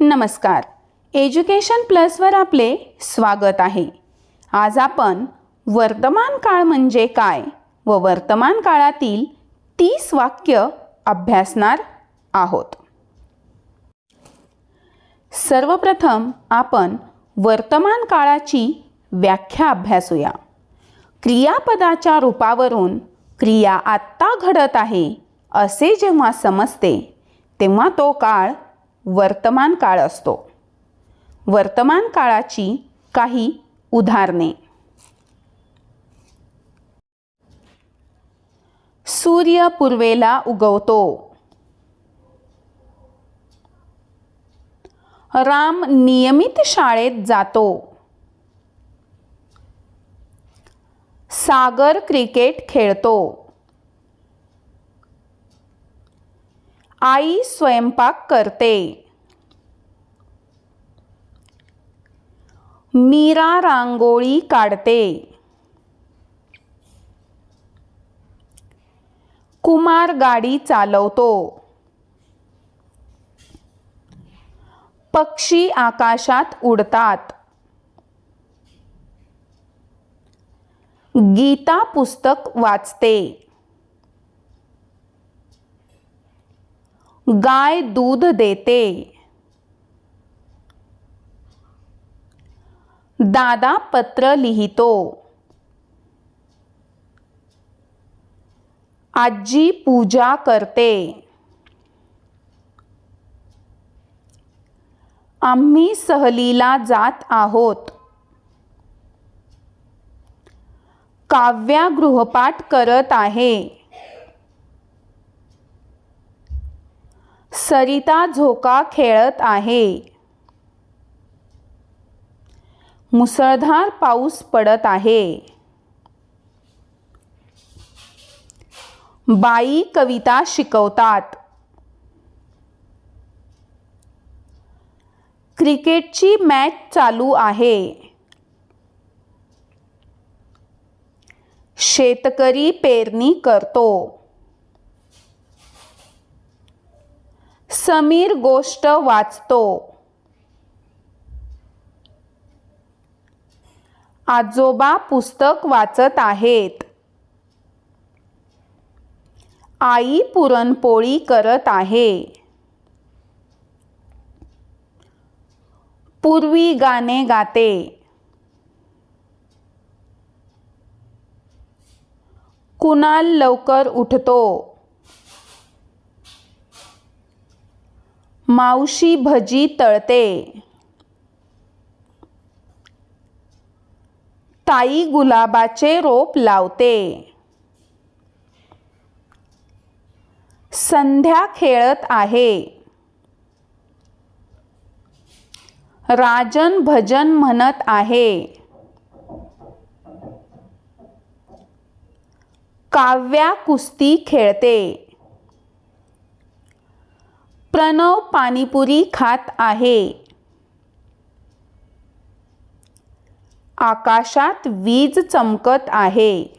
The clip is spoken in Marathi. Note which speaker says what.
Speaker 1: नमस्कार. एज्युकेशन प्लसवर आपले स्वागत आहे. आज आपण वर्तमान काळ म्हणजे काय व वर्तमान काळातील तीस वाक्य अभ्यासणार आहोत. सर्वप्रथम आपण वर्तमान काळाची व्याख्या अभ्यासूया. क्रियापदाच्या रूपावरून क्रिया आत्ता घडत आहे असे जेव्हा समजते तेव्हा तो काळ वर्तमान काळ असतो. वर्तमान काळाची काही उदाहरणे. सूर्य पूर्वेला उगवतो. राम नियमित शाळेत जातो. सागर क्रिकेट खेळतो. आई स्वयंपाक करते. मीरा रांगोळी काढते. कुमार गाडी चालवतो. पक्षी आकाशात उडतात. गीता पुस्तक वाचते. गाय दूध देते. दादा पत्र लिहितो. आजी पूजा करते. आम्ही सहलीला जात आहोत. काव्या गृहपाठ करत आहे. सरिता झोका खेळत आहे. मुसळधार पाऊस पडत आहे. बाई कविता शिकवतात. क्रिकेटची मॅच चालू आहे. शेतकरी पेरणी करतो. समीर गोष्ट वाचतो. आजोबा पुस्तक वाचत आहेत. आई पुरणपोळी करत आहे. पूर्वी गाणे गाते. कुणाल लवकर उठतो. मावशी भजी तळते. ताई गुलाबाचे रोप लावते. संध्या खेळत आहे. राजन भजन म्हणत आहे. काव्या कुस्ती खेळते. प्रणव पाणीपुरी खात आहे. आकाशात वीज चमकत आहे.